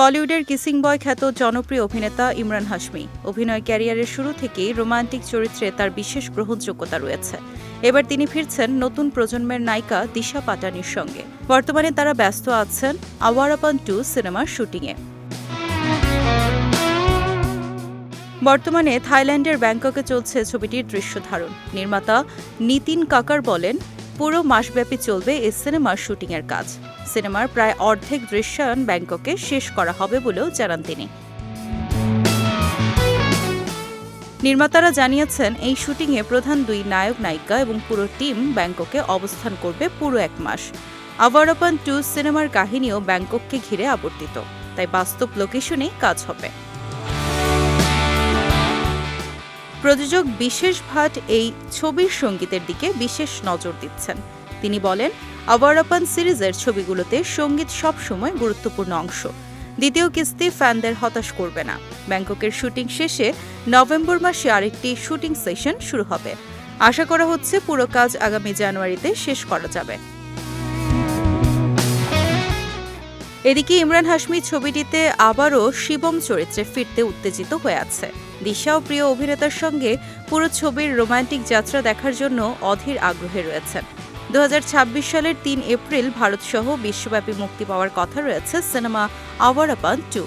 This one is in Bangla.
বলিউডের কিসিং বয় খ্যাত জনপ্রিয় অভিনেতা ইমরান হাশমি। অভিনয় ক্যারিয়ারের শুরু থেকেই রোমান্টিক চরিত্রে তার বিশেষ গ্রহণযোগ্যতা রয়েছে। এবার তিনি ফিরছেন নতুন প্রজন্মের নায়িকা দিশা পাটানির সঙ্গে। বর্তমানে তারা ব্যস্ত আছেন আওয়ারাপান টু সিনেমার শুটিংয়ে। বর্তমানে থাইল্যান্ডের ব্যাংককে চলছে ছবিটির দৃশ্য ধারণ। নির্মাতা নিতিন কাকার বলেন পুরো মাসব্যাপী চলবে এই সিনেমার শুটিংয়ের কাজ। সিনেমার প্রায় অর্ধেক দৃশ্যায়ন ব্যাংককে শেষ করা হবে বলেও জানান তিনি। নির্মাতারা জানিয়েছেন, এই শুটিংয়ে প্রধান দুই নায়ক, নায়িকা এবং পুরো টিম ব্যাংককে অবস্থান করবে পুরো এক মাস। আওয়ারাপান টু সিনেমার কাহিনীও ব্যাংকককে ঘিরে আবর্তিত। তাই বাস্তব লোকেশনেই কাজ হবে। প্রযোজক বিশেষ ভাট এই ছবির সঙ্গীতের দিকে বিশেষ নজর দিচ্ছেন। তিনি বলেন, আওয়ারাপান সিরিজের ছবিগুলোতে সংগীত সবসময় গুরুত্বপূর্ণ অংশ। দ্বিতীয় কিস্তি ফ্যানদের হতাশ করবে না। ব্যাংককের শুটিং শেষে নভেম্বর মাসে আরেকটি শুটিং সেশন শুরু হবে। আশা করা হচ্ছে পুরো কাজ আগামী জানুয়ারিতে শেষ করা যাবে। এদিকে ইমরান হাশমি ছবিটিতে আবারও শিবম চরিত্রে ফিরতে উত্তেজিত হয়ে আছে। দিশা ও প্রিয় অভিনেতার সঙ্গে পুরো ছবির রোমান্টিক যাত্রা দেখার জন্য অধীর আগ্রহে রয়েছেন। দু হাজার ছাব্বিশ সালের তিন এপ্রিল ভারতসহ বিশ্বব্যাপী মুক্তি পাওয়ার কথা রয়েছে সিনেমা আওয়ারাপান টু।